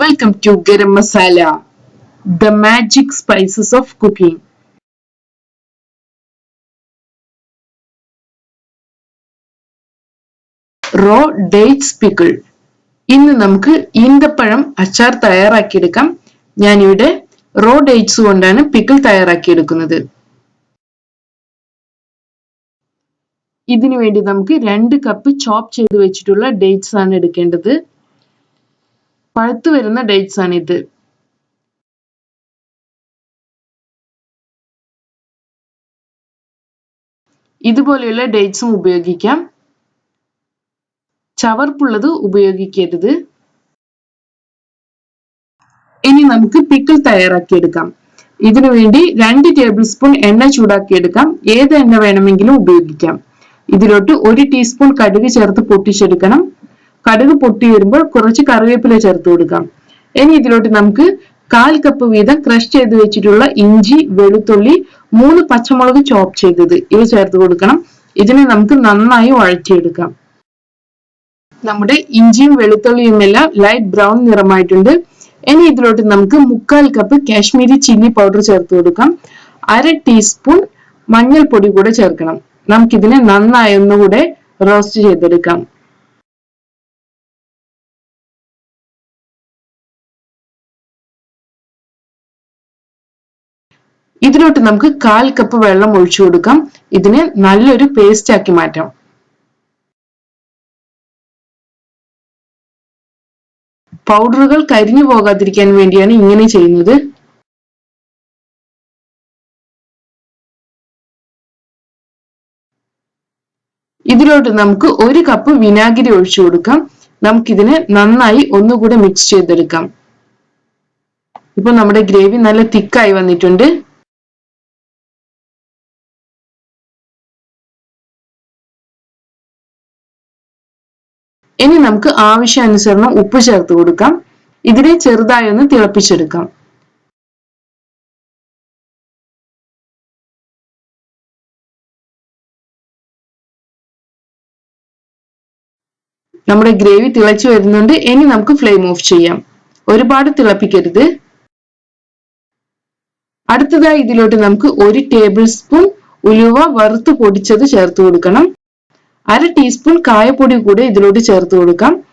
Welcome to garam masala the magic spices of cooking raw dates pickle ഇന്ന് നമുക്ക് ഈന്തപ്പഴം അച്ചാർ തയ്യാറാക്കിയെടുക്കാം. ഞാനിവിടെ റോ ഡേറ്റ്സ് കൊണ്ടാണ് പിക്കിൾ തയ്യാറാക്കിയെടുക്കുന്നത്. ഇതിനു വേണ്ടി നമുക്ക് രണ്ട് കപ്പ് ചോപ്പ് ചെയ്ത് വെച്ചിട്ടുള്ള ഡേറ്റ്സ് ആണ് എടുക്കേണ്ടത്. പഴുത്തു വരുന്ന ഡേറ്റ്സ് ആണ് ഇത്. ഇതുപോലെയുള്ള ഡേറ്റ്സും ഉപയോഗിക്കാം. ചവർപ്പുള്ളത് ഉപയോഗിക്കരുത്. ഇനി നമുക്ക് പിക്കിൾ തയ്യാറാക്കിയെടുക്കാം. ഇതിനു വേണ്ടി രണ്ട് ടേബിൾ സ്പൂൺ എണ്ണ ചൂടാക്കിയെടുക്കാം. ഏത് എണ്ണ വേണമെങ്കിലും ഉപയോഗിക്കാം. ഇതിലോട്ട് ഒരു ടീസ്പൂൺ കടുക് ചേർത്ത് പൊട്ടിച്ചെടുക്കണം. കടുക് പൊട്ടി വരുമ്പോൾ കുറച്ച് കറിവേപ്പില ചേർത്ത് കൊടുക്കാം. ഇനി ഇതിലോട്ട് നമുക്ക് കാൽ കപ്പ് വീതം ക്രഷ് ചെയ്ത് വെച്ചിട്ടുള്ള ഇഞ്ചി വെളുത്തുള്ളി മൂന്ന് പച്ചമുളക് ചോപ്പ് ചെയ്തത്. ഇവ ചേർത്ത് കൊടുക്കണം. ഇതിനെ നമുക്ക് നന്നായി വഴറ്റിയെടുക്കാം. നമ്മുടെ ഇഞ്ചിയും വെളുത്തുള്ളിയും എല്ലാം ലൈറ്റ് ബ്രൗൺ നിറമായിട്ടുണ്ട്. ഇനി ഇതിലോട്ട് നമുക്ക് മുക്കാൽ കപ്പ് കാശ്മീരി ചില്ലി പൗഡർ ചേർത്ത് കൊടുക്കാം. അര ടീസ്പൂൺ മഞ്ഞൾപ്പൊടി കൂടെ ചേർക്കണം. നമുക്കിതിനെ നന്നായി ഒന്നുകൂടെ റോസ്റ്റ് ചെയ്തെടുക്കാം. ഇതിലോട്ട് നമുക്ക് കാൽ കപ്പ് വെള്ളം ഒഴിച്ചു കൊടുക്കാം. ഇതിനെ നല്ലൊരു പേസ്റ്റ് ആക്കി മാറ്റാം. പൗഡറുകൾ കരിഞ്ഞു പോകാതിരിക്കാൻ വേണ്ടിയാണ് ഇങ്ങനെ ചെയ്യുന്നത്. ഇതിലോട്ട് നമുക്ക് ഒരു കപ്പ് വിനാഗിരി ഒഴിച്ചു കൊടുക്കാം. നമുക്കിതിനെ നന്നായി ഒന്നുകൂടെ മിക്സ് ചെയ്തെടുക്കാം. ഇപ്പൊ നമ്മുടെ ഗ്രേവി നല്ല തിക്കായി വന്നിട്ടുണ്ട്. ഇനി നമുക്ക് ആവശ്യാനുസരണം ഉപ്പ് ചേർത്ത് കൊടുക്കാം. ഇതിനെ ചെറുതായി ഒന്ന് തിളപ്പിച്ചെടുക്കാം. നമ്മുടെ ഗ്രേവി തിളച്ചു വരുന്നുണ്ട്. ഇനി നമുക്ക് ഫ്ലെയിം ഓഫ് ചെയ്യാം. ഒരുപാട് തിളപ്പിക്കരുത്. അടുത്തതായി ഇതിലോട്ട് നമുക്ക് ഒരു ടേബിൾ സ്പൂൺ ഉലുവ വറുത്ത് പൊടിച്ചത് ചേർത്ത് കൊടുക്കണം. അര ടീസ്പൂൺ കായപ്പൊടി കൂടെ ഇതിലോട്ട് ചേർത്ത് കൊടുക്കാം.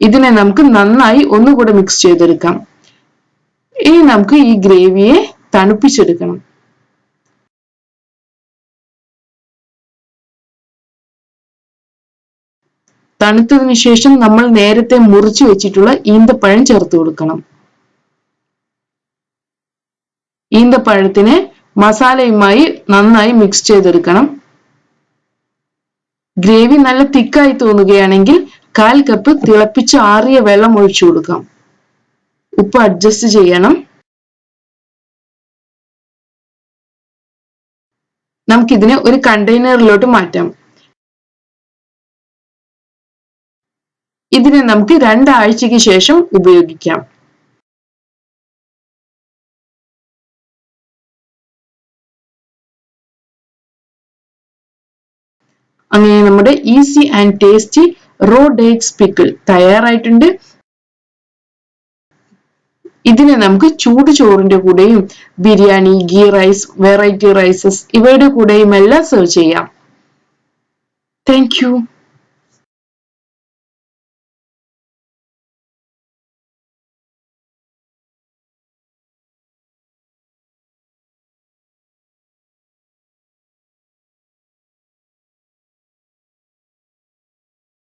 ഇതിനെ നമുക്ക് നന്നായി ഒന്നുകൂടെ മിക്സ് ചെയ്തെടുക്കാം. ഇനി നമുക്ക് ഈ ഗ്രേവിയെ തണുപ്പിച്ചെടുക്കണം. തണുത്തതിന് ശേഷം നമ്മൾ നേരത്തെ മുറിച്ചു വെച്ചിട്ടുള്ള ഈന്തപ്പഴം ചേർത്ത് കൊടുക്കണം. ഈന്തപ്പഴത്തിനെ മസാലയുമായി നന്നായി മിക്സ് ചെയ്തെടുക്കണം. ഗ്രേവി നല്ല തിക്കായി തോന്നുകയാണെങ്കിൽ കാൽ കപ്പ് തിളപ്പിച്ച് ആറിയ വെള്ളം ഒഴിച്ചു കൊടുക്കാം. ഉപ്പ് അഡ്ജസ്റ്റ് ചെയ്യണം. നമുക്കിതിനെ ഒരു കണ്ടെയ്നറിലോട്ട് മാറ്റാം. ഇതിനെ നമുക്ക് രണ്ടാഴ്ചയ്ക്ക് ശേഷം ഉപയോഗിക്കാം. അങ്ങനെ നമ്മുടെ easy and tasty raw dates pickle തയ്യാറായിട്ടുണ്ട്. ഇതിനെ നമുക്ക് ചൂട് ചോറിന്റെ കൂടെയും biryani ghee rice variety rices ഇവയുടെ കൂടെയും എല്ലാം സെർവ് ചെയ്യാം താങ്ക്